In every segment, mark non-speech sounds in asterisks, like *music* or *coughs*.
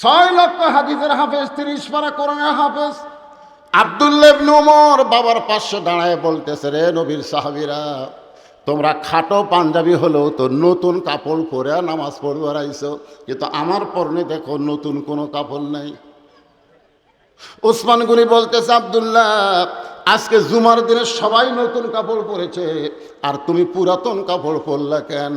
ছয় লক্ষ হাদিসের হাফেজ, তিরিশ পারা কোরআনের হাফেজ। আবদুল্লেব নুমর বাবার পাশে দাঁড়ায় বলতেছে, রে নবীর সাহাবিরা, তোমরা খাটো পাঞ্জাবি হলেও তো নতুন কাপড় পরে নামাজ পড়বার আইছো। কিন্তু আমার পরনে দেখো নতুন কোনো কাপড় নাই। ওসমান গনি বলতেছে, আবদুল্লাহ, আজকে জুমার দিনে সবাই নতুন কাপড় পরেছে, আর তুমি পুরাতন কাপড় পরলা কেন?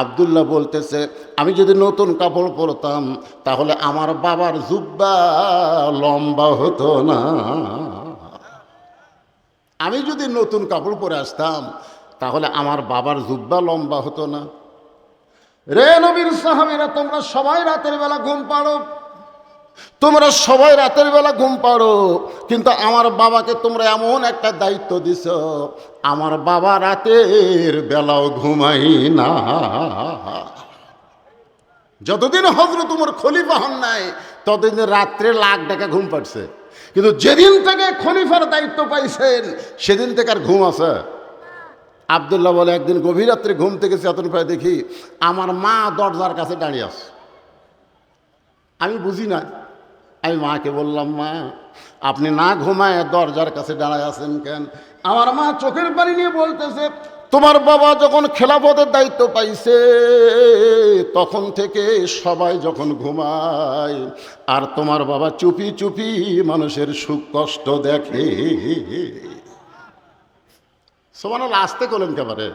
আবদুল্লাহ বলতেছে, আমি যদি নতুন কাপড় পরতাম, তাহলে আমার বাবার জুব্বা লম্বা হতো না। আমি যদি নতুন কাপড় পরে আসতাম, তাহলে আমার বাবার জুব্বা লম্বা হতো না। রে নবীর সাহাবিরা, তোমরা সবাই রাতের বেলা ঘুম পাড়ো। তোমরা সবাই রাতের বেলা ঘুম পাড়ো, কিন্তু আমার বাবাকে তোমরা এমন একটা দায়িত্ব দিছ, আমার বাবা রাতের বেলাও ঘুমাই না। যতদিন হজরত তোমার খলিফা হন নাই, ততদিন রাত্রে লাখ টাকা ঘুম পাচ্ছে কিন্তু যেদিন থেকে খলিফার দায়িত্ব পাইছেন, সেদিন থেকে আর ঘুম আছে। আবদুল্লাহ বলে, একদিন গভীর রাত্রে ঘুম থেকে চেতন পায়, দেখি আমার মা দরজার কাছে দাঁড়িয়ে আছে। আমি বুঝি না। আমি মাকে বললাম, মা, আপনি না ঘুমায় দরজার কাছে দাঁড়ায় আছেন কেন? আমার মা চোখের পানি নিয়ে বলতেছে, তোমার বাবা যখন খেলাফতের দায়িত্ব পাইছে, তখন থেকে সবাই যখন ঘুমায়, আর তোমার বাবা চুপি চুপি মানুষের সুখ কষ্ট দেখে। সমান আসতে করলেন কেবারে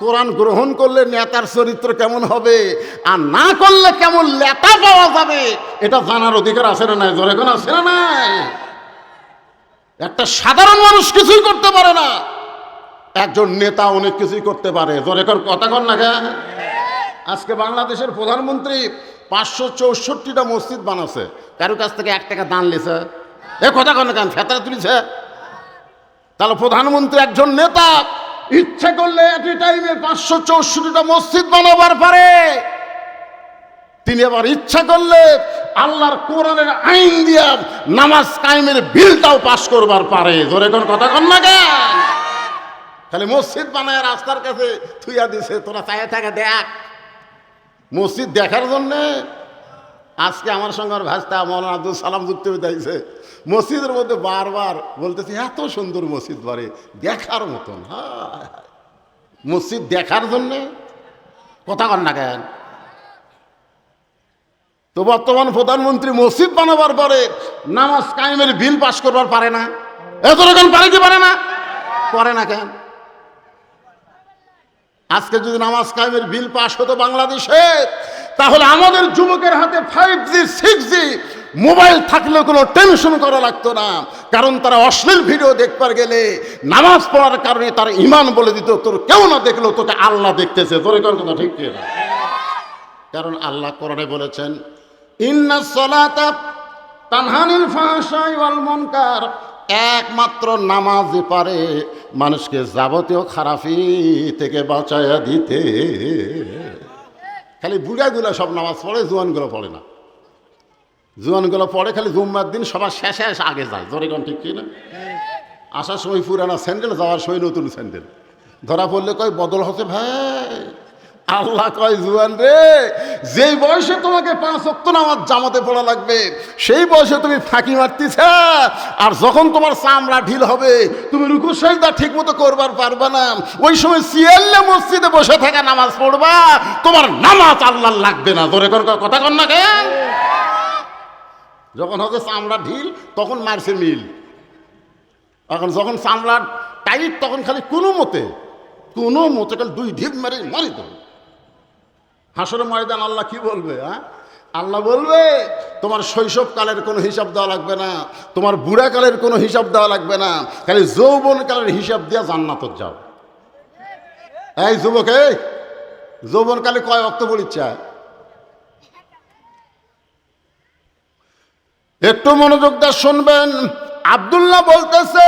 কোরআন গ্রহণ করলে নেতার চরিত্র কেমন হবে? আর না করলে কেমন লেটা পাওয়া যাবে? এটা জানার অধিকার আছে না নাই? জোরে কোন আছে না নাই? একটা সাধারণ মানুষ কিছুই করতে পারে না। একজন নেতা অনেক কিছুই করতে পারে। জোরে কথা কর না কেন? আজকে বাংলাদেশের প্রধানমন্ত্রী পাঁচশো চৌষট্টিটা মসজিদ বানাচ্ছে কারও কাছ থেকে এক টাকা দান লেছে? এ কথা কর না কেন? ফেতরা তুলিছে? তাহলে প্রধানমন্ত্রী একজন নেতা ইচ্ছে করলে একই টাইমে পাঁচশো চৌষট্টিটা মসজিদ বানাবার পারে। তিনি আবার ইচ্ছা করলে আল্লাহর কোরআনের আইন দিয়া নামাজ কায়েমের বিলটাও পাশ করবার পারে। ধরে কোন কথা কন না কেন? খালি মসজিদ বানায় রাস্তার কাছে থুইয়া দিছে, তোরা চায়ে থাকে দেখ। মসজিদ দেখার জন্যে আজকে আমার সঙ্গে আমার ভাস্তা মৌলানা আব্দুল সালাম যুক্ত যাইছে মসজিদের মধ্যে বারবার বলতেছে, এত সুন্দর মসজিদ বাড়ি দেখার মতন। হ্যাঁ। মসজিদ দেখার জন্যে? কথা কন না কেন? তো বর্তমান প্রধানমন্ত্রী মসজিদ বানাবার পরে নামাজ কায়েমের বিল পাশ করবার পারে না? এত রকম পারে কি পারে না? পারে না কেন? আজকে যদি নামাজ কায়েমের বিল পাশ হতো বাংলাদেশে তাহলে আমাদের যুবকের হাতে five G six G mobile থাকলে কোনো টেনশন করা লাগতো না। কারণ তারা অশ্লীল ভিডিও দেখবার গেলে নামাজ পড়ার কারণে তার ইমান বলে দিত, তোর কেউ না দেখল, তোকে আল্লাহ দেখতেছে। তোর কোন কথা ঠিক না কারণ আল্লাহ কোরআনে বলেছেন, ইন্না সলাতা তানহানিল ফাহশাই ওয়াল একমাত্র নামাজই পারে মানুষকে যাবতীয় খারাপি থেকে বাঁচাইয়া দিতে। খালি বুড়াগুলো সব নামাজ পড়ে, জোয়ানগুলো পড়ে না। জোয়ানগুলো পড়ে খালি জুম্মার দিন সবার শেষে এসে আগে যায়। জোরেগণ ঠিক কি না আসার সময় পুরানা স্যান্ডেল, যাওয়ার সময় নতুন স্যান্ডেল। ধরা পড়লে কয়, বদল হচ্ছে ভাই। আল্লাহ কয়, জুয়ান রে, যেই বয়সে তোমাকে পাঁচ অক্ত নামাজ জামাতে পড়া লাগবে, সেই বয়সে তুমি ফাঁকি মারতিছ, আর যখন তোমার চামড়া ঢিল হবে, তুমি রুকু সাজদা ঠিক মতো করবার পারবে না। ওই সময় সিয়াল্লে মসজিদে বসে থাকা নামাজ পড়বা, তোমার নামাজ আল্লাহ লাগবে না। ধরে কোন কথা কর না কেন যখন হবে চামড়া ঢিল, তখন মারছে মিল। এখন যখন চামড়া টাইট, তখন খালি কোনো মতে কোনো মতে খালি দুই ঢিপ মারি মারি তো হাসর ময়দান আল্লাহ কি বলবে হ্যাঁ? আল্লাহ বলবে, তোমার শৈশবকালের কোনো হিসাব দেওয়া লাগবে না, তোমার বুড়াকালের কোনো হিসাব দেওয়া লাগবে না, খালি যৌবনকালের হিসাব দিয়া জান্নাত যাও। এই যুবক, এই, যৌবনকালে কয় অক্ত পড়িচ্ছা একটু মনোযোগ দিয়ে শুনবেন। আবদুল্লাহ বলতেছে,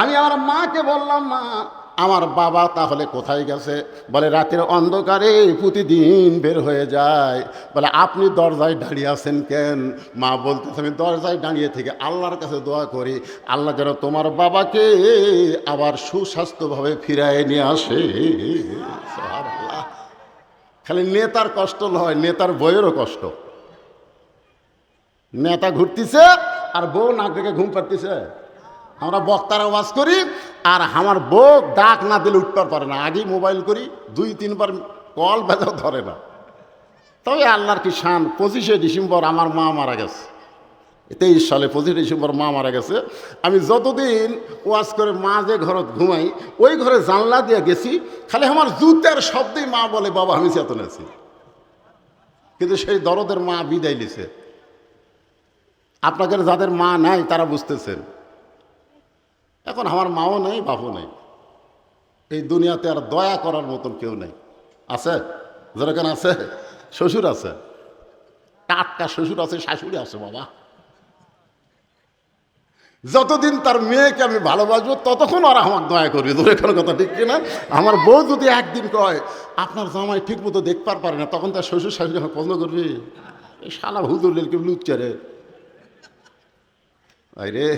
আমি আমার মাকে বললাম মা আমার বাবা তাহলে কোথায় গেছে? বলে, রাতের অন্ধকারে প্রতিদিন বের হয়ে যায়। বলে, আপনি দরজায় দাঁড়িয়ে আছেন কেন? মা বলতেছে, আমি দরজায় দাঁড়িয়ে থেকে আল্লাহর কাছে দোয়া করি। আল্লাহ যেন তোমার বাবাকে আবার সুস্বাস্থ্যভাবে ফিরায় নিয়ে আসে। খালি নেতার কষ্ট নয় নেতার বইয়েরও কষ্ট। নেতা ঘুরতেছে আর বউ নাক ডেকে ঘুম পাড়তেছে। আমরা বক্তারা ওয়াজ করি, আর আমার বউ ডাক না দিলে উঠতে পারে না। আগেই মোবাইল করি, দুই, তিনবার কল বাজাও ধরে না। তবে আল্লাহর কি শান? পঁচিশে ডিসেম্বর আমার মা মারা গেছে। তেইশ সালে পঁচিশে ডিসেম্বর মা মারা গেছে। আমি যতদিন ওয়াজ করে মা যে ঘরত ঘুমাই, ওই ঘরে জানলা দিয়ে গেছি, খালি আমার জুতের শব্দেই মা বলে, বাবা, আমি চেতন আছি। কিন্তু সেই দরদের মা বিদায় লিছে আপনাদের যাদের মা নাই, তারা বুঝতেছেন। এখন আমার মাও নেই, বাপও নেই। এই দুনিয়াতে আর দয়া করার মতন কেউ নেই। আছে? যেরকম আছে, শ্বশুর আছে। টাটকা শ্বশুর আছে, শাশুড়ি আছে, বাবা। যতদিন তার মেয়েকে আমি ভালোবাসবো, ততক্ষণ ওরা আমার দয়া করবে। তোর এখানে কথা ঠিক কিনা? আমার বউ যদি একদিন কয়, আপনার জামাই ঠিক মতো দেখবার পারে না, তখন তার শ্বশুর, শাশুড়ি আমার পছন্দ করবে, এই শালা হুজুর লেলকে লুচ্চা রে। আই রে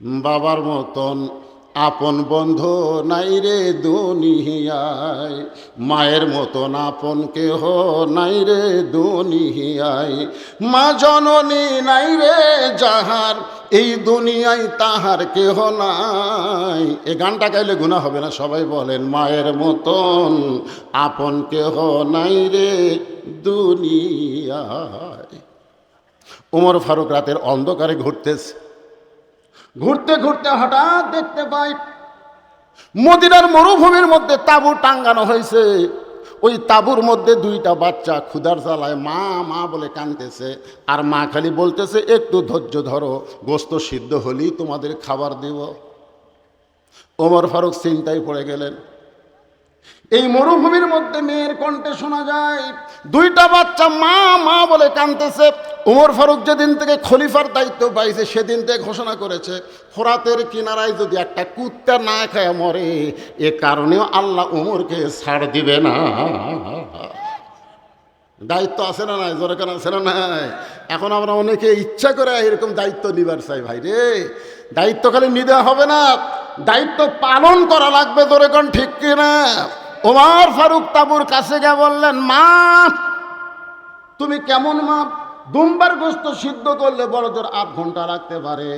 বাবার মতন আপন বন্ধু নাই রে দুনিয়ায়। মায়ের মতন আপন কেহ নাই রে দুনিয়ায়। মা জননী নাই রে যাহার, এই দুনিয়ায় তাহার কেহ নাই। এ গানটা গাইলে গুণা হবে না, সবাই বলেন, মায়ের মতন আপন কেহ নাই রে দুনিয়ায়। উমর ফারুক রাতের অন্ধকারে ঘুরতেছে। ঘুরতে ঘুরতে হঠাৎ দেখতে পাই, মদিনার মরুভূমির মধ্যে তাঁবু টাঙ্গানো হয়েছে। ওই তাবুর মধ্যে দুইটা বাচ্চা ক্ষুধার জ্বালায় মা মা বলে কাঁদতেছে। আর মা খালি বলতেছে, একটু ধৈর্য ধরো, গোস্ত সিদ্ধ হলেই তোমাদের খাবার দেব। ওমর ফারুক চিন্তায় পড়ে গেলেন। এই মরুভূমির মধ্যে মেয়ের কণ্ঠে শোনা যায়, দুইটা বাচ্চা মা মা বলে কানতেছে। উমর ফারুক যেদিন থেকে খলিফার দায়িত্ব পাইছে, সেদিন থেকে ঘোষণা করেছে, ফোরাতের কিনারায় যদি একটা কুত্তা না খায় মরে, এ কারণেও আল্লাহ উমরকে ছাড় দিবে না। দায়িত্ব আছে না নাই? জোরে আছে না নাই? এখন আমরা অনেকে ইচ্ছা করে এরকম দায়িত্ব নিবার চাই, ভাই রে। দায়িত্ব খালি নিতে হবে না। দায়িত্ব পালন করা লাগবে, জোরে কোন, ঠিক কিনা? ওমার ফারুক তাবুর কাছে গিয়ে বললেন, মা, তুমি কেমন মা? দুম্বার গোস্ত সিদ্ধ করলে বড়দের আধ ঘণ্টা লাগতে পারে।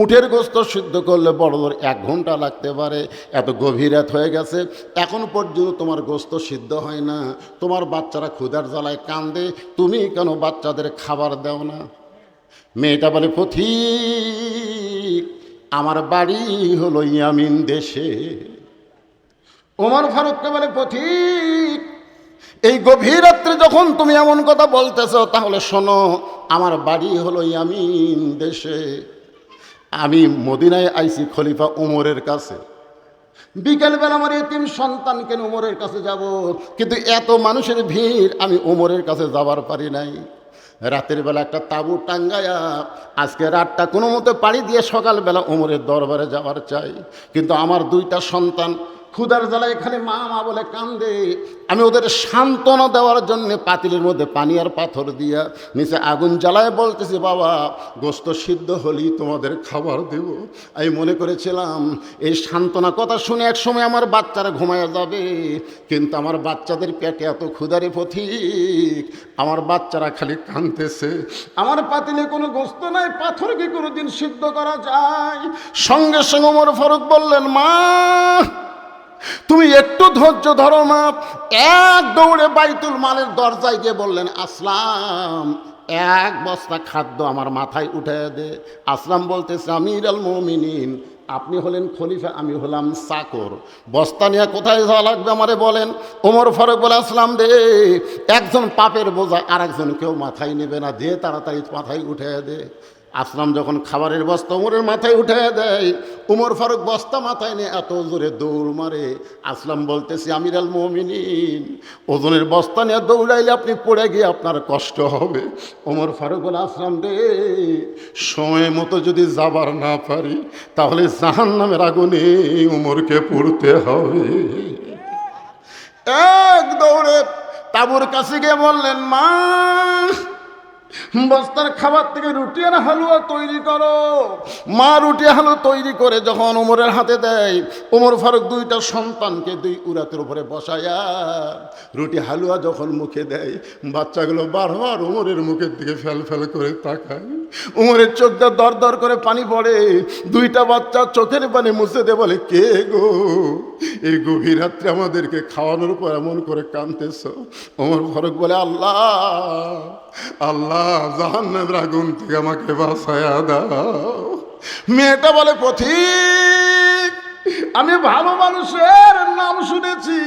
উঠের গোস্ত সিদ্ধ করলে বড়দের এক ঘণ্টা লাগতে পারে। এত গভীর রাত হয়ে গেছে, এখন পর্যন্ত তোমার গোস্ত সিদ্ধ হয় না। তোমার বাচ্চারা ক্ষুধার জ্বালায় কান্দে, তুমি কেন বাচ্চাদের খাবার দাও না? মেয়েটা বলে পথিক আমার বাড়ি হলো ইয়ামিন দেশে। ওমর ফারুককে বলে, পথিক, এই গভীর রাত্রে যখন তুমি এমন কথা বলতেছ, তাহলে শোনো, আমার বাড়ি হলো ইয়ামিন দেশে। আমি মদিনায় আইছি খলিফা উমরের কাছে। বিকেলবেলা আমার এতিম সন্তানকে উমরের কাছে যাব, কিন্তু এত মানুষের ভিড়, আমি উমরের কাছে যাবার পারি নাই। রাতের বেলা একটা তাঁবু টাঙ্গায়া আজকে রাতটা কোনো মতে পাড়ি দিয়ে সকালবেলা উমরের দরবারে যাওয়ার চাই। কিন্তু আমার দুইটা সন্তান ক্ষুদার জ্বালায় এখানে মা মা বলে কান্দে। আমি ওদের সান্ত্বনা দেওয়ার জন্য পাতিলের মধ্যে পানি আর পাথর দিয়া নিচে আগুন জ্বালায় বলতেছি, বাবা, গোস্ত সিদ্ধ হলেই তোমাদের খাবার দেব। আমি মনে করেছিলাম, এই সান্ত্বনা কথা শুনে এক সময় আমার বাচ্চারা ঘুমায় যাবে, কিন্তু আমার বাচ্চাদের পেটে এত ক্ষুদারে পথিক। আমার বাচ্চারা খালি কাঁদতেছে। আমার পাতিলে কোনো গোস্ত নাই, পাথর কি কোনো দিন সিদ্ধ করা যায়? সঙ্গে সঙ্গে ওমর ফারুক বললেন, মা তুমি একটু ধৈর্য ধরো মা। এক দৌড়ে বাইতুল মালের দরজায় গিয়ে বললেন, আসলাম, এক বস্তা খাদ্য আমার মাথায় উঠে দে। আসলাম বলতেছে আমির আল মমিনিন, আপনি হলেন খলিফা, আমি হলাম চাকর বস্তা নিয়ে কোথায় যাওয়া লাগবে আমারে বলেন? ওমর ফারুক বলে, আসলাম দে, একজন পাপের বোঝা আর একজন কেউ মাথায় নেবে না, দে তাড়াতাড়ি মাথায় উঠে দে। আসলাম যখন খাবারের বস্তা উমরের মাথায় উঠে দেয়। উমর ফারুক বস্তা মাথায় নিয়ে এত জোরে দৌড় মারে। আসলাম বলতেছি আমির আল মমিনিন, ওজনের বস্তা নিয়ে দৌড়াইলে আপনি পড়ে গিয়ে আপনার কষ্ট হবে। ওমর ফারুক বলে, আসলাম রে, সময় মতো যদি যাবার না পারি, তাহলে জাহান নামের আগুনে উমরকে পড়তে হবে। এক দৌড়ে তাবুর কাছে গিয়ে বললেন, মা বস্তার খাবার থেকে রুটি আর হালুয়া তৈরি করো। মা রুটি হালুয়া তৈরি করে যখন ওমরের হাতে দেয় ওমর ফারুক দুইটা সন্তানকে দুই উরাতের উপরে বসায়া রুটি হালুয়া যখন মুখে দেয়, বাচ্চাগুলো বারবার ওমরের মুখের দিকে ফেল ফেল করে তাকায়। উমরের চোখটা দর দর করে পানি পড়ে। দুইটা বাচ্চা চোখের পানি মুছে দে বলে, কে গো? এই গভীর রাত্রে আমাদেরকে খাওয়ানোর পর এমন করে কাঁদতেছ? ওমর ফারুক বলে, আল্লাহ আল্লাহ জাহান্নামের আগুন থেকে আমাকে বাঁচায়া দাও। মেয়েটা বলে, পথিক, আমি ভালো মানুষের নাম শুনেছি,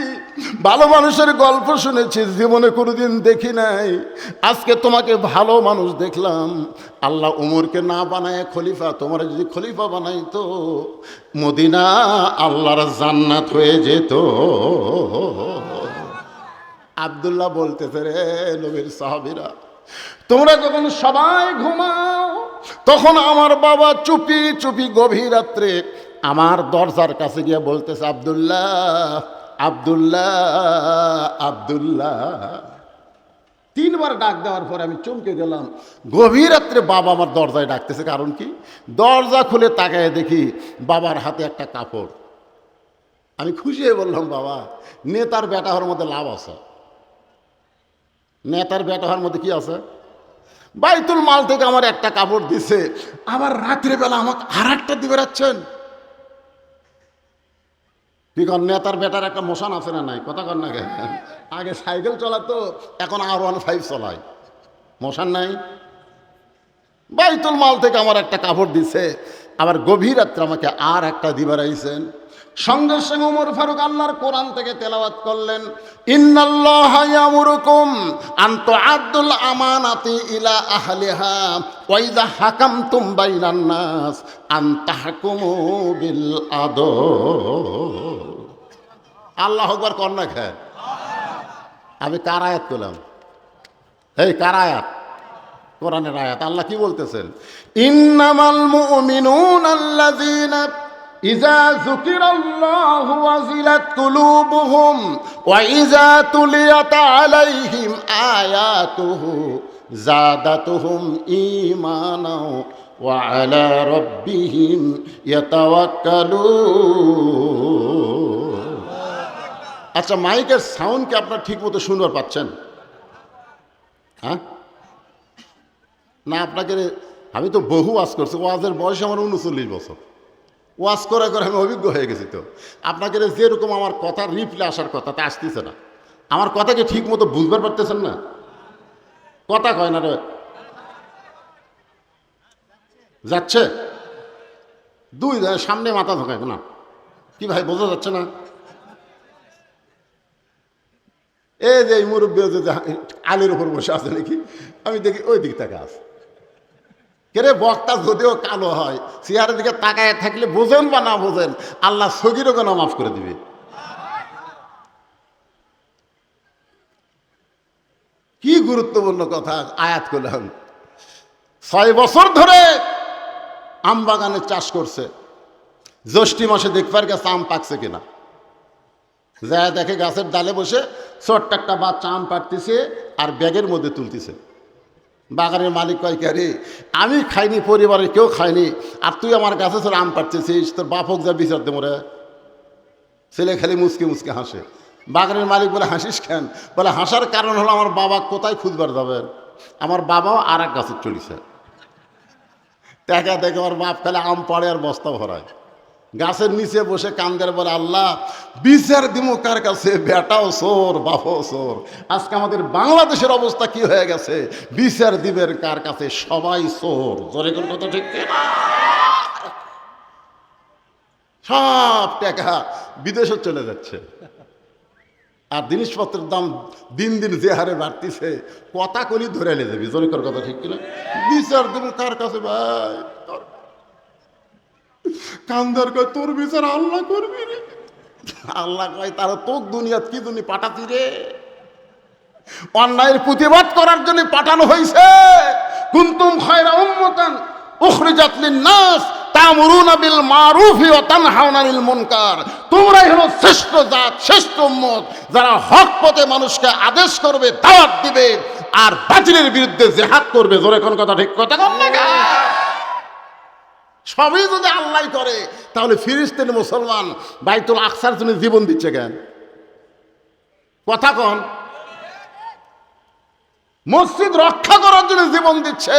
ভালো মানুষের গল্প শুনেছি, জীবনে কোনোদিন দেখি নাই। আজকে তোমাকে ভালো মানুষ দেখলাম। আল্লাহ উমরকে না বানায় খলিফা, তোমার যদি খলিফা বানাই তো মদিনা আল্লাহর জান্নাত হয়ে যেত। আবদুল্লাহ বলতেছে, রে নবীর সাহাবিরা তোমরা যখন সবাই ঘুমাও, তখন আমার বাবা চুপি চুপি গভীর রাত্রে আমার দরজার কাছে গিয়ে বলতেছে, আবদুল্লাহ আবদুল্লাহ আবদুল্লাহ। তিনবার ডাক দেওয়ার পরে আমি চমকে গেলাম। গভীর রাত্রে বাবা আমার দরজায় ডাকতেছে, কারণ কি? দরজা খুলে তাকায় দেখি বাবার হাতে একটা কাপড়। আমি খুশি হয়ে বললাম, বাবা, নেতার বেটা হওয়ার মধ্যে লাভ আছে। নেতার হওয়ার মধ্যে কি আছে? বাইতুল মাল থেকে আমার একটা কাপড় দিছে। আবার রাত্রেবেলা আমাকে আর একটা দিবে রাখছেন কি কর নেতার বেটার একটা মোশন আছে না নাই? কথা কর না আগে সাইকেল চলাতো, এখন আর ওয়ান ফাইভ চলায়। মোশন নাই? বাইতুল মাল থেকে আমার একটা কাপড় দিছে। আবার গভীর রাত্রে আমাকে আর একটা দিবার আইছেন সঙ্গে সঙ্গে উমর ফারুক আল্লাহর কোরআন থেকে তেলাওয়াত করলেন, ইন্নাল্লাহ ইয়ামুরুকুম আন তুআদ্দুল আমানাতি ইলা আহলিহা, ওয়া ইযা হাকামতুম বাইনান নাস আন তাহকুমু বিল আদল আল্লাহ আকবার কন্যা খায় আমি কার আয়াত করলাম এই কার আয়াত? কোরআনের আয়াত। আল্লাহ কি বলতেছেন? ইন্নামাল মুমিনুন আল্লাযীনা আচ্ছা মাইকের সাউন্ড কি আপনার ঠিক মতো শুনবার পাচ্ছেন? হ্যাঁ? না, আপনাকে আমি তো বহু ওয়াজ করছি, ওয়াজের বয়স আমার উনচল্লিশ বছর। ওয়াজ করে করে আমি অভিজ্ঞ হয়ে গেছি তো। আপনাকে যেরকম আমার কথা রিপ্লে আসার কথা, তা আসতেছে না। আমার কথা কি ঠিক মতো বুঝবার পারতেছেন না? কথা কয় না রে। যাচ্ছে? দুই সামনে মাথা ধোকায় না। কি ভাই, বোঝা যাচ্ছে না? এই যে মুরব্বী আলের উপর বসে আছে নাকি? আমি দেখি ওই দিক তাকে আছে। কেরে বক্তা যদিও কালো হয় চেয়ারের দিকে তাকায় থাকলে বোঝেন বা না বোঝেন, আল্লাহ সগিরও কেন মাফ করে দিবে? কি গুরুত্বপূর্ণ কথা আয়াত করলাম ছয় বছর ধরে আম বাগানে চাষ করছে। জ্যৈষ্ঠী মাসে দেখবার গেছে আম পাকছে কিনা। যা দেখে গাছের ডালে বসে ছোট্ট একটা বাচ্চা আম পাড়তেছে আর ব্যাগের মধ্যে তুলতেছে। বাগানের মালিক কয়, কে আমি খাইনি, পরিবারের কেউ খায়নি। আর তুই আমার কাছে আম পাড়তেছিস তোর বাপক যা বিচার দে মোরে ছেলে খালি মুসকে মুসকে হাসে। বাগানের মালিক বলে, হাসিস কেন? বলে, হাসার কারণ হলো আমার বাবা কোথায় খুঁজবার যাবেন আমার বাবাও আর এক গাছের চলিছে টাকা দেখে আমার বাপ খালি আম পাড়ে আর বস্তা ভরায়। গাছের নিচে বসে কান্দের বলে, আল্লাহ, বিচার দিমু কার কাছে? বেটাও সোর, বাপও সোর। আজকে আমাদের বাংলাদেশের অবস্থা কি হয়ে গেছে? বিচার দিবের কার কাছে? সবাই সোর। জোরে কোন কথা ঠিক সব টাকা বিদেশে চলে যাচ্ছে। আর জিনিসপত্রের দাম দিন দিন যে হারে বাড়তিছে, কথা কলি ধরে নিয়ে যাবি জোরে কথা ঠিক কিনা? বিচার দেবো কার কাছে ভাই? কান্দার কয়, তোর বিচার আল্লাহ করবি রে। আল্লাহ কয় তারা তোর কি দুনি পাঠাতি রে? অন্যায়ের প্রতিবাদ করার জন্য পাঠানো হয়েছে কুন্তুম উম্মতান লিন-নাস বিল মারুফি তোমরাই হলো শ্রেষ্ঠ জাত, শ্রেষ্ঠ উম্মত, যারা হক পথে মানুষকে আদেশ করবে, দাওয়াত দিবে, আর বাতিলের বিরুদ্ধে জেহাদ করবে। জোরে কোন কথা ঠিক, কথা না? সবই যদি আল্লাহ করে, তাহলে ফিরিস্তিন মুসলমান বাইতুল আকসার জন্য জীবন দিচ্ছে কেন? কথা কন। মসজিদ রক্ষা করার জন্য জীবন দিচ্ছে।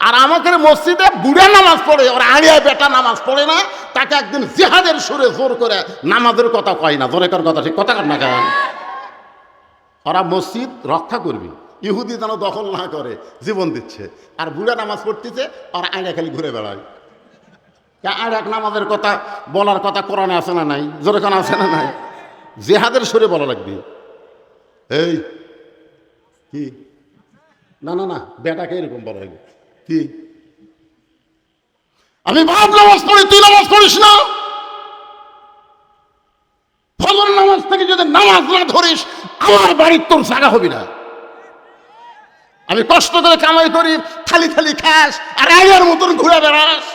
আর আমাকে মসজিদে বুড়া নামাজ পড়ে, ওর আড়িয়ায় বেটা নামাজ পড়ে না, তাকে একদিন জিহাদের সুরে জোর করে নামাজের কথা কয় না, জোরে কর কথা ঠিক, কথা কর না কেন? ওরা মসজিদ রক্ষা করবি, ইহুদি যেন দখল না করে, জীবন দিচ্ছে। আর বুড়া নামাজ পড়তেছে, আর আড়িয়া খালি ঘুরে বেড়ায়। আর এক নামাজের কথা বলার কথা কোরআনে আছে না নাই? জোরে কোন আছে না নাই? জেহাদের সুরে বলা লাগবে। এই, কি? না না না, বেটাকে এরকম বলা লাগবে কি? আমি বাপ নামাজ পড়ি, তুই নামাজ পড়িস না? ফজর নামাজ থেকে যদি নামাজ না ধরিস, আমার বাড়ির তোর জায়গা হবি না। আমি কষ্ট করে কামাই করি, থালি থালি খাস, আর আইয়ার মতন ঘুরে বেড়াস।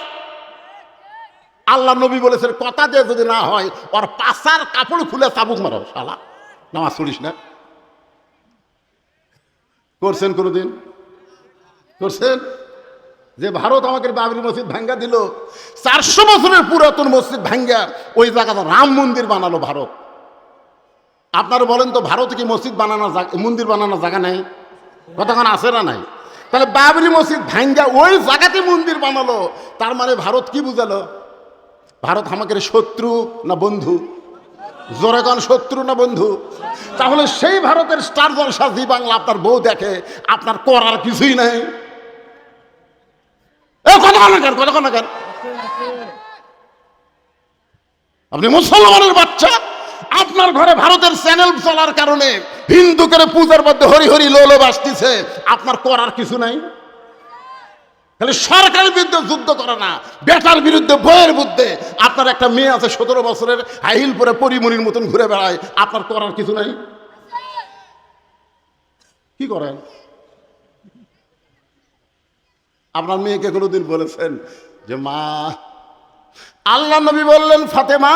আল্লাহ নবী বলেছেন, কথা দিয়ে যদি না হয়, ওর পাশার কাপড় খুলে চাবুক মারো, শালা। নামাজ পড়িস না? করছেন কোনোদিন? করছেন? যে ভারত আমাকে বাবরি মসজিদ ভাঙ্গা দিল, চারশো বছরের পুরাতন মসজিদ ভাঙ্গা, ওই জায়গাতে রাম মন্দির বানালো ভারত। আপনারা বলেন তো, ভারতে কি মসজিদ বানানো মন্দির বানানোর জায়গা নেই? কতক্ষণ আছে না নাই? তাহলে বাবরি মসজিদ ভাঙ্গা, ওই জায়গাতে মন্দির বানালো। তার মানে ভারত কি বুঝালো? ভারত আমাদের শত্রু না বন্ধু? জোরেগণ শত্রু না বন্ধু? তাহলে সেই ভারতের স্টার জলসা জি বাংলা আপনার বউ দেখে, আপনার করার কিছুই নাই। আপনি মুসলমানের বাচ্চা, আপনার ঘরে ভারতের চ্যানেল চলার কারণে হিন্দু করে পূজার মধ্যে হরি হরি লোলো বাসতেছে আপনার করার কিছু নাই? খালি সরকারের বিরুদ্ধে যুদ্ধ করে না, বেটার বিরুদ্ধে, বইয়ের বিরুদ্ধে আপনার একটা মেয়ে আছে সতেরো বছরের, হাইল পরে পরিমণির মতন ঘুরে বেড়ায়। আপনার করার কিছু নাই? কি করেন? আপনার মেয়েকে কোনোদিন বলেছেন যে, মা, আল্লাহ নবী বললেন, ফাতেমা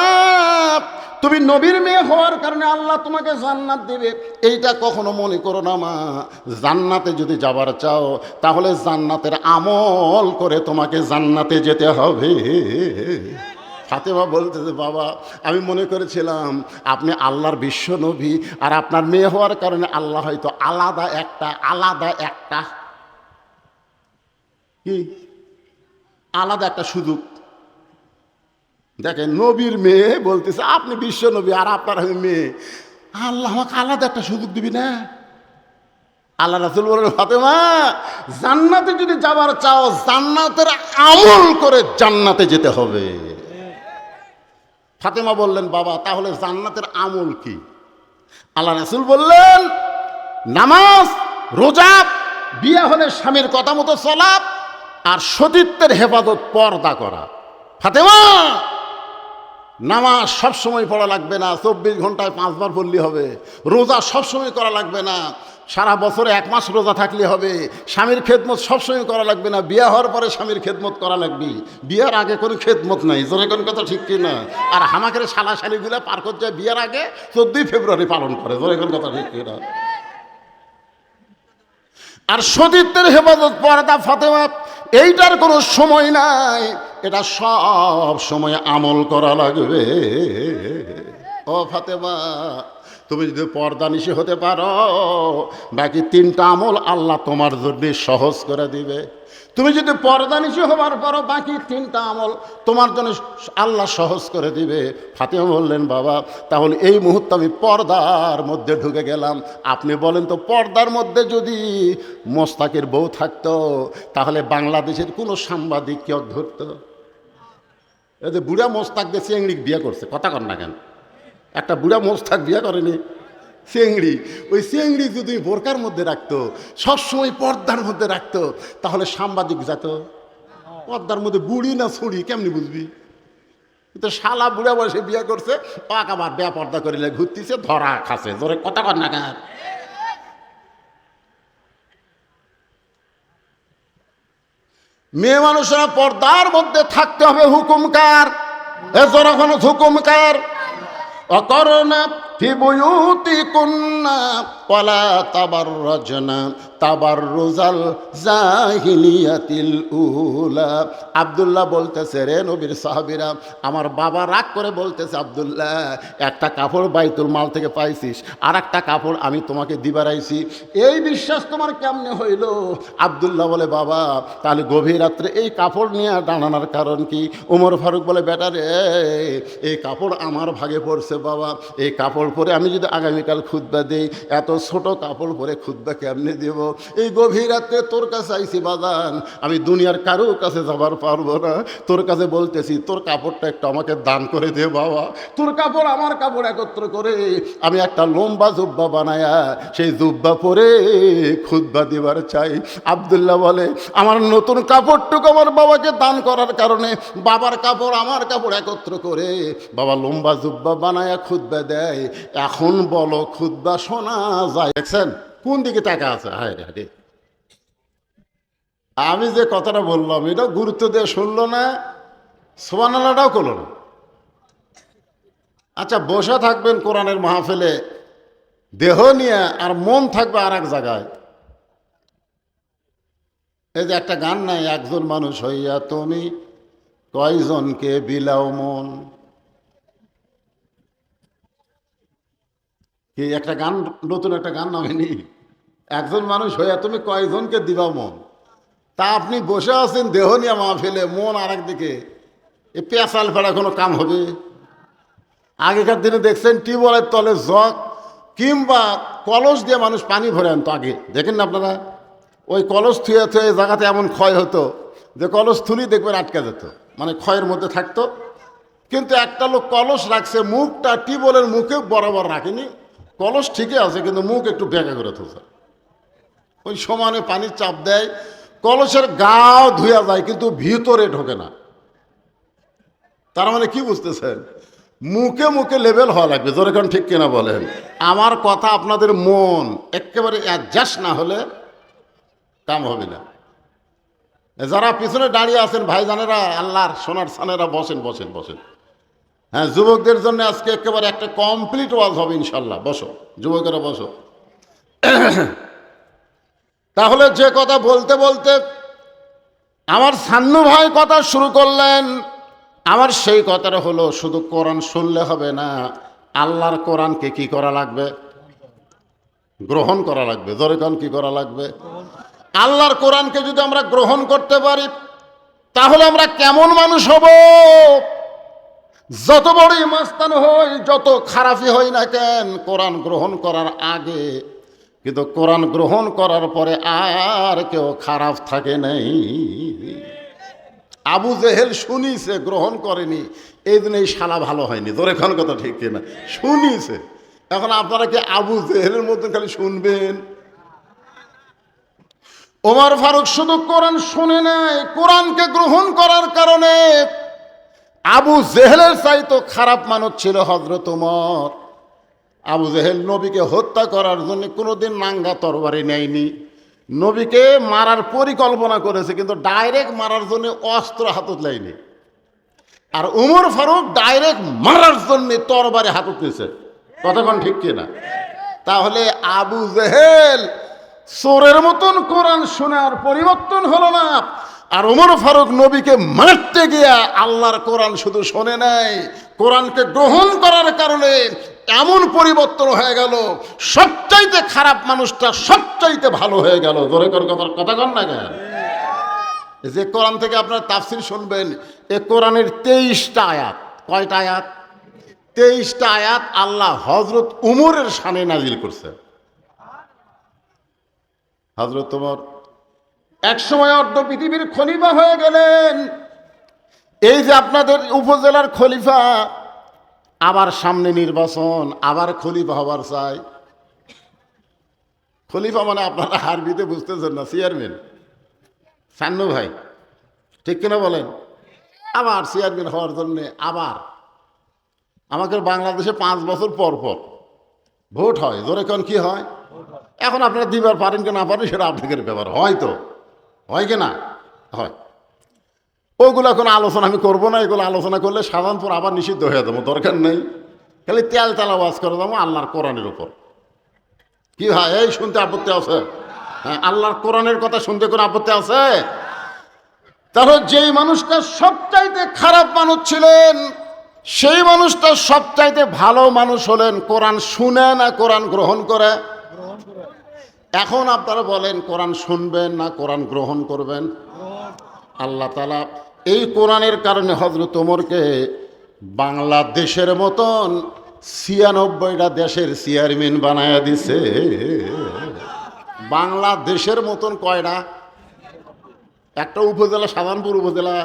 তুমি নবীর মেয়ে হওয়ার কারণে আল্লাহ তোমাকে জান্নাত দেবে। এইটা কখনো মনে করো না, মা। জান্নাতে যদি যাবার চাও, তাহলে জান্নাতের আমল করে তোমাকে জান্নাতে যেতে হবে। ফাতেমা বলতেছে, বাবা, আমি মনে করেছিলাম আপনি আল্লাহর বিশ্ব নবী আর আপনার মেয়ে হওয়ার কারণে আল্লাহ হয়তো আলাদা একটা আলাদা একটা, কি? আলাদা একটা সুযোগ। দেখেন নবীর মেয়ে বলতেছে, আপনি বিশ্ব নবী আর আপনার আমি মেয়ে। আল্লাহ আমাকে আলাদা একটা সুযোগ দিবি না? আল্লাহ রাসুল বলেন, ফাতেমা, জান্নাতে যদি যাবার চাও, জান্নাতের আমল করে জান্নাতে যেতে হবে। ফাতেমা বললেন, বাবা, তাহলে জান্নাতের আমল কি? আল্লাহ রাসুল বললেন, নামাজ, রোজা, বিয়ে হলে স্বামীর কথা মতো চলা আর সতীত্বের হেফাজত পর্দা করা। ফাতেমা নামাজ সব সময় পড়া লাগবে না, চব্বিশ ঘন্টায় পাঁচবার পড়লে হবে, রোজা সব সময় করা লাগবে না, সারা বছরে এক মাস রোজা থাকলে হবে, স্বামীর খেদমত সবসময় করা লাগবে না, বিয়ে হওয়ার পরে স্বামীর খেদমত করা লাগবে, বিয়ের আগে কোনো খেদমত নাই কোন কথা ঠিক কি না? আর হামাকের শালা শালিগুলা পার করতে যায় বিয়ের আগে চোদ্দই ফেব্রুয়ারি পালন করে কোন কথা ঠিক কি না? আর সতীত্বের হেফাজত, পর্দা ফাতেমা এইটার কোনো সময় নাই। এটা সব সময় আমল করা লাগবে। ও ফাতেমা, তুমি যদি পর্দা নিশে হতে পারো, বাকি তিনটা আমল আল্লাহ তোমার জন্য সহজ করে দিবে। তুমি যদি পর্দা নিশে হবার পরও বাকি তিনটা আমল তোমার জন্য আল্লাহ সহজ করে দিবে। ফাতেমা বললেন, বাবা, তাহলে এই মুহূর্তে আমি পর্দার মধ্যে ঢুকে গেলাম। আপনি বলেন তো, পর্দার মধ্যে যদি মোস্তাকের বউ থাকতো, তাহলে বাংলাদেশের কোনো সাংবাদিক কেউ ধরতো? এই যে বুড়া মোস্তাক দিয়ে চেংড়ি বিয়ে করছে, কথা কর না কেন? একটা বুড়া মোস্তাক বিয়ে করেনি, চিংড়ি। ওই চিংড়ি যদি বোরকার মধ্যে রাখতো, সবসময় পর্দার মধ্যে রাখতো, তাহলে সাংবাদিক যেত পর্দার মধ্যে বুড়ি না ছুড়ি কেমনি বুঝবি? তো শালা বুড়া বয়সে বিয়ে করছে, পাক আবার বেয়া পর্দা করিলে ঘুরতেছে, ধরা খাসে জোরে কথা কর না কেন? মেয়ে মানুষেরা পর্দার মধ্যে থাকতে হবে হুকুমকার। এ যখন হুকুমকার। অকরণা في بيوتكن ولا تبرجن تبرز الجاهلية الأولى আব্দুল্লাহ বলতেছে রে নবীর সাহাবীরা আমার বাবা রাগ করে বলতেছে আব্দুল্লাহ একটা কাপড় বাইতুল মাল থেকে পাইছিস আর একটা কাপড় আমি তোমাকে দিবারাইছি এই বিশ্বাস তোমার কেমনে হইল আব্দুল্লাহ বলে বাবা তাহলে গভীর রাত্রে এই কাপড় নিয়ে দাঁড়ানোর কারণ কি উমর ফারুক বলে বেটা রে এই কাপড় আমার ভাগে পড়ছে বাবা এই কাপড় পরে আমি যদি আগামীকাল খুদ্া দিই, এত ছোট কাপড় পরে খুদ্া কেমনে দেব? এই গভীর রাত্রে তোর কাছে আইছি বাজান, আমি দুনিয়ার কারও কাছে যাবার পারব না। তোর কাছে বলতেছি, তোর কাপড়টা একটু আমাকে দান করে দে বাবা। তোর কাপড় আমার কাপড় একত্র করে, আমি একটা লম্বা জুব্বা বানায়া সেই জুব্বা পরে খুদ্া দিবার চাই। আবদুল্লাহ বলে, আমার নতুন কাপড়টুকু আমার বাবাকে দান করার কারণে বাবার কাপড় আমার কাপড় একত্র করে বাবা লম্বা জুব্বা বানায়া খুদ্া দেয়। এখন বলো, খুদ্া শোনা যায়। দেখছেন? কোন দিকে টাকা আছে? হায় হায় আমি যে কথাটা বললাম, এটা গুরুত্ব দিয়ে শুনলো না সোয়ানালাটাও করল না। আচ্ছা বসে থাকবেন কোরআনের মাহফিলে, দেহ নিয়ে আর মন থাকবে আর এক জায়গায়। এই যে একটা গান নাই, একজন মানুষ হইয়া তুমি কয়জনকে বিলাও মন? কি একটা গান, নতুন একটা গান নামেনি। একজন মানুষ হইয়া তুমি কয়জনকে দিবা মন? তা আপনি বসে আছেন, দেহ নিয়ে মা ফেলে মন আর একদিকে এ পেঁচাল ফেলা কোনো কাম হবে? আগেকার দিনে দেখছেন টিউবওয়েলের তলে জগ কিংবা কলস দিয়ে মানুষ পানি ভরে আনতো আগে। দেখেন না আপনারা? ওই কলস থুয়ে থুয়ে জায়গাতে এমন ক্ষয় হতো যে কলস থুলি দেখবেন আটকে যেত। মানে ক্ষয়ের মধ্যে থাকতো। কিন্তু একটা লোক কলস রাখছে, মুখটা টিউবওয়েলের মুখে বরাবর রাখেনি। কলস ঠিকই আছে, কিন্তু মুখ একটু বেঁকা করে তুলছে ওই সমানে পানির চাপ দেয়, কলসের গাও ধুয়া যায়, কিন্তু ভিতরে ঢোকে না। তার মানে কি বুঝতেছেন? মুখে মুখে লেভেল হওয়া লাগবে কারণ ঠিক কিনা বলেন। আমার কথা আপনাদের মন একেবারে অ্যাডজাস্ট না হলে কাম হবে না। যারা পিছনে দাঁড়িয়ে আছেন, ভাইজানেরা, আল্লাহর সোনার সানেরা, বসেন বসেন বসেন। হ্যাঁ যুবকদের জন্য আজকে একেবারে একটা কমপ্লিট ওয়াজ হবে ইনশাল্লাহ। বসো, যুবকেরা বসো। *coughs* তাহলে যে কথা বলতে বলতে আমার সান্নু ভাই কথা শুরু করলেন। আমার সেই কথাটা হলো, শুধু কোরআন শুনলে হবে না, আল্লাহর কোরআনকে কি করা লাগবে? গ্রহণ করা লাগবে। জোরে কোন, কি করা লাগবে? আল্লাহর কোরআনকে যদি আমরা গ্রহণ করতে পারি, তাহলে আমরা কেমন মানুষ হব? যত বড়ই মাস্তান হই, যত খারাপই হই না কেন, কোরআন গ্রহণ করার আগে, কিন্তু কোরআন গ্রহণ করার পরে আর কেউ খারাপ থাকে নাই। আবু জেহেল শুনিছে, গ্রহণ করেনি এই দিন এই শালা ভালো হয়নি। তোর এখন কথা ঠিক কিনা? শুনিছে। এখন আপনারা কি আবু জেহেলের মধ্যে খালি শুনবেন? ওমর ফারুক শুধু কোরআন শুনে নাই, কোরআনকে গ্রহণ করার কারণে আবু জেহেলের চাইতো খারাপ মানুষ ছিল হজরত ওমর আবু জেহেল নবীকে হত্যা করার জন্য কোনোদিন নাঙ্গা তরবারি নেয়নি। নবীকে মারার পরিকল্পনা করেছে, কিন্তু ডাইরেক্ট মারার জন্য অস্ত্র হাতত লাইনি আর উমর ফারুক ডাইরেক্ট মারার জন্য তরবারে হাতত নিয়েছে কতক্ষণ ঠিক কিনা? তাহলে আবু জেহেল চোরের মতন কোরআন শোনার পরিবর্তন হলো না। আর ওমর ফারুক নবীকে মারতে গিয়া আল্লাহর কোরআন শুধু শোনে নাই, কোরআনকে গ্রহণ করার কারণে এমন পরিবর্তন হয়ে গেল, সবচাইতে খারাপ মানুষটা সবচাইতে ভালো হয়ে গেল। ধরে কর কথা কন না কেন? যে কোরআন থেকে আপনার তাফসির শুনবেন, এ কোরআনের তেইশটা আয়াত। কয়টা আয়াত? তেইশটা আয়াত আল্লাহ হজরত উমরের সানে নাজিল করছে। হজরত তোমার এক সময় অর্ধ পৃথিবীর খলিফা হয়ে গেলেন। এই যে আপনাদের উপজেলার খলিফা আবার সামনে নির্বাচন আবার খলিফা হবার চাই। খলিফা মানে আপনারা হারবিতে বুঝতেছেন না চেয়ারম্যান। সান্নু ভাই ঠিক কিনা বলেন? আবার চেয়ারম্যান হওয়ার জন্যে আবার। আমাকে বাংলাদেশে পাঁচ বছর পর পর ভোট হয়। কোন কি হয়? এখন আপনারা দিবার পারেন কি না পারেন সেটা আপনাদের ব্যাপার। হয় তো হয় কি না? হয়। ওগুলো কোনো আলোচনা আমি করব না, এগুলো আলোচনা করলে সাধারণত আবার নিষিদ্ধ হয়ে যাব, দরকার নেই। খালি তেল তেলা ওয়াজ করে দেবো আল্লাহর কোরআনের উপর। কি হয় এই শুনতে আপত্তি আছে? হ্যাঁ আল্লাহর কোরআনের কথা শুনতে কোনো আপত্তি আছে? তাহলে যেই মানুষটা সবচাইতে খারাপ মানুষ ছিলেন, সেই মানুষটা সবচাইতে ভালো মানুষ হলেন কোরআন শুনে না কোরআন গ্রহণ করে। এখন আপনারা বলেন, কোরআন শুনবেন না কোরআন গ্রহণ করবেন? আল্লাহ তালা এই কোরআনের কারণে হজরত ওমরকে বাংলাদেশের মতন ছিয়ানব্বইটা দেশের চেয়ারম্যান বানায়া দিছে। বাংলাদেশের মতন কয়টা? একটা উপজেলা, সাধারণপুর উপজেলা।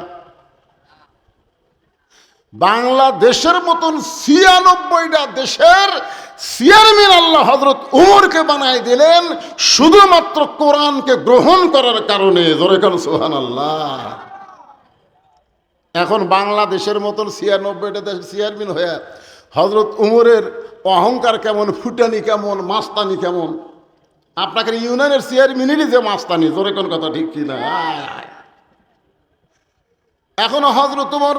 বাংলাদেশের মতন ছিয়ানব্বইটা দেশের চেয়ারম্যান আল্লাহ হজরত উমরকে বানাই দিলেন শুধুমাত্র কোরআনকে গ্রহণ করার কারণে। জোরে কারণ সোহান আল্লাহ এখন বাংলাদেশের মতন ছিয়ানব্বইটা দেশ চেয়ারম্যান হয়ে হজরত উমরের অহংকার কেমন, ফুটানি কেমন, মাস্তানি কেমন? আপনাকে ইউনিয়নের চেয়ারম্যানেরই যে মাস্তানি, জোরে কথা ঠিক কিনা। এখনও হজরত উমর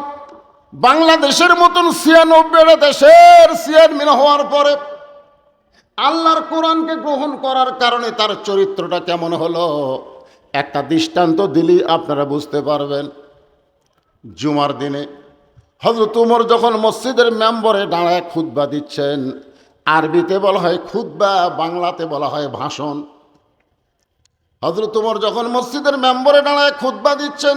বাংলাদেশের মতন ছিয়ানব্বইটা দেশের চেয়ারম্যান হওয়ার পরে আল্লাহর কোরআনকে গ্রহণ করার কারণে তার চরিত্রটা কেমন হলো? একটা দৃষ্টান্ত দিলেই আপনারা বুঝতে পারবেন। জুমার দিনে হজরত উমর যখন মসজিদের মেম্বরে দাঁড়ায় খুতবা দিচ্ছেন, আরবিতে বলা হয় খুতবা, বাংলাতে বলা হয় ভাষণ। হজরত উমর যখন মসজিদের মেম্বরে দাঁড়ায় খুতবা দিচ্ছেন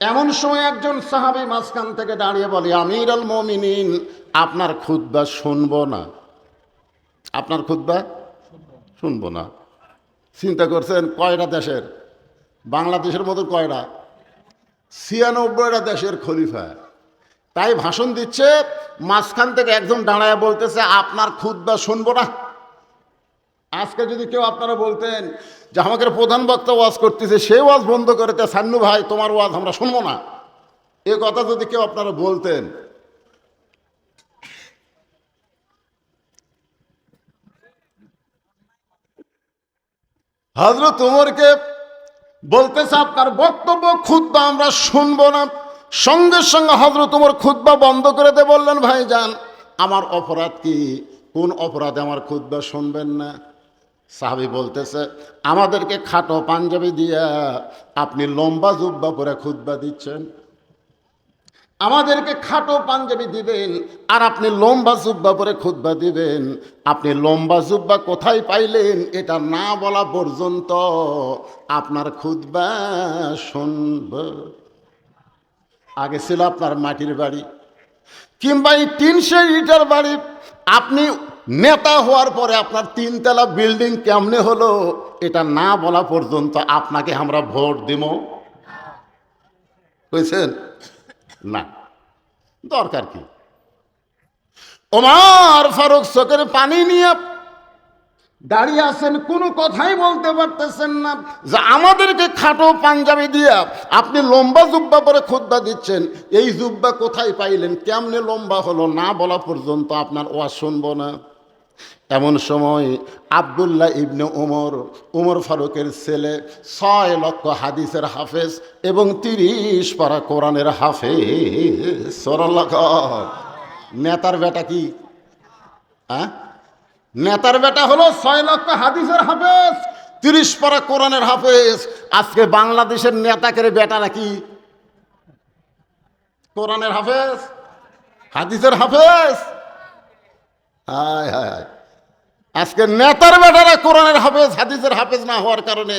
এমন সময় একজন সাহাবি মাঝখান থেকে দাঁড়িয়ে বলে আমির আল মমিনিন, আপনার খুতবা শুনব না। আপনার খুতবা শুনব না। চিন্তা করছেন কয়টা দেশের? বাংলাদেশের মতো কয়টা ছিয়ানব্বইটা দেশের খলিফা। তাই ভাষণ দিচ্ছে, মাঝখান থেকে একজন দাঁড়ায় বলতেছে, আপনার খুদ্া শুনব না। আজকে যদি কেউ আপনারা বলতেন যে আমাকে প্রধান বক্তা ওয়াজ করতেছে, সে ওয়াজ বন্ধ করে তা সান্নু ভাই, তোমার ওয়াজ আমরা শুনব না। এ কথা যদি কেউ আপনারা বলতেন। হজরত উমরকে বলতেছে আপনার বক্তব্য খুদ্া আমরা শুনব না। সঙ্গে সঙ্গে হজরত উমর খুদ্া বন্ধ করে দে বললেন ভাই যান আমার অপরাধ কি? কোন অপরাধে আমার খুদ্া শুনবেন না? সাহাবি বলতেছে, আমাদেরকে খাটো পাঞ্জাবি দিয়া আপনি লম্বা জুব্বা পরে খুদ্া দিচ্ছেন। আমাদেরকে খাটো পাঞ্জাবি দিবেন আর আপনি লম্বা জুব্বা পরে খুদ্া দিবেন। আপনি লম্বা জুব্বা কোথায় পাইলেন এটা না বলা পর্যন্ত আপনার খুদ্া শুনব। আগে ছিল আপনার মাটির বাড়ি, কিংবা এই তিনশো ইটার বাড়ি। আপনি নেতা হওয়ার পরে আপনার তিনতলা বিল্ডিং কেমনে হলো? এটা না বলা পর্যন্ত আপনাকে আমরা ভোট দিব। বুঝছেন? না। দরকার কি? ওমার ফারুক চোখের পানি নিয়ে দাঁড়িয়ে আছেন, কোনো কথাই বলতে পারতেছেন না। যে আমাদেরকে খাটো পাঞ্জাবি দিয়া আপনি লম্বা জুব্বা পরে খুদ্া দিচ্ছেন, এই জুব্বা কোথায় পাইলেন? কেমনে লম্বা হলো? না বলা পর্যন্ত আপনার ওয়াজ শুনব না। এমন সময় আবদুল্লাহ ইবনে উমর উমর ফারুকের ছেলে, ছয় লক্ষ হাদিসের হাফেজ এবং তিরিশ পারা কোরআনের হাফেজ। নেতার বেটা কি? হ্যাঁ? নেতার বেটা হলো ছয় লক্ষ হাদিসের হাফেজ, তিরিশ পারা কোরআনের হাফেজ। আজকে বাংলাদেশের নেতাকে বেটা নাকি? কোরআনের হাফেজ? হাদিসের হাফেজ? হায় হায় আজকে নেতার বেটারা কোরআনের হাফেজ, হাদিসের হাফেজ না হওয়ার কারণে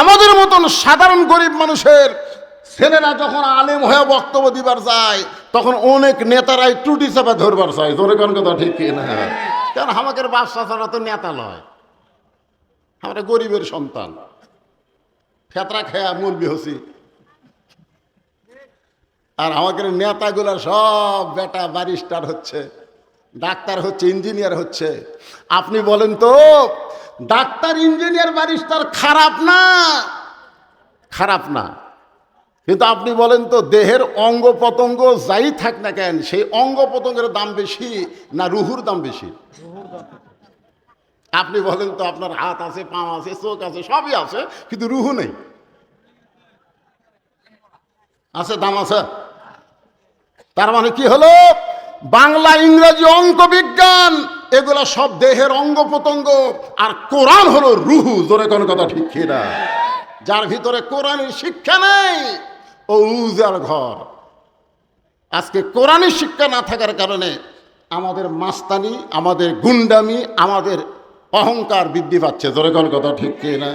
আমাদের মতন সাধারণ গরিব মানুষের ছেলেরা যখন আলেম হয়ে বক্তব্য দিবার যায়, তখন অনেক নেতারাই টুটি চাপা ধরবার চায় জোরে কোন কথা ঠিক না কারণ আমাদের বাদশা ছাড়া তো নেতা নয়। আমরা গরিবের সন্তান। ফেতরা খেয়া মুরবি হসি আর আমাদের নেতাগুলো সব বেটা বারিস্টার হচ্ছে। ডাক্তার হচ্ছে ইঞ্জিনিয়ার হচ্ছে। আপনি বলেন তো, ডাক্তার, ইঞ্জিনিয়ার বারিস্টার খারাপ না? খারাপ না। কিন্তু আপনি বলেন তো, দেহের অঙ্গ প্রত্যঙ্গ যাই থাক না কেন, সেই অঙ্গ প্রত্যঙ্গের দাম বেশি না রুহুর দাম বেশি? আপনি বলেন তো, আপনার হাত আছে, পা আছে, চোখ আছে, সবই আছে, কিন্তু রুহু নেই। আছে, দাম আছে? তার মানে কি হলো? বাংলা, ইংরেজি অঙ্ক বিজ্ঞান এগুলো সব দেহের অঙ্গ প্রত্যঙ্গ। আর কোরআন হলো রুহু, জোরে কোনো কথা ঠিক না? যার ভিতরে কোরআনের শিক্ষা নেই, ও উজার ঘর। আজকে কোরআনের শিক্ষা না থাকার কারণে আমাদের মাস্তানি, আমাদের গুন্ডামি, আমাদের অহংকার বৃদ্ধি পাচ্ছে, জোরে কোন কথা ঠিক না?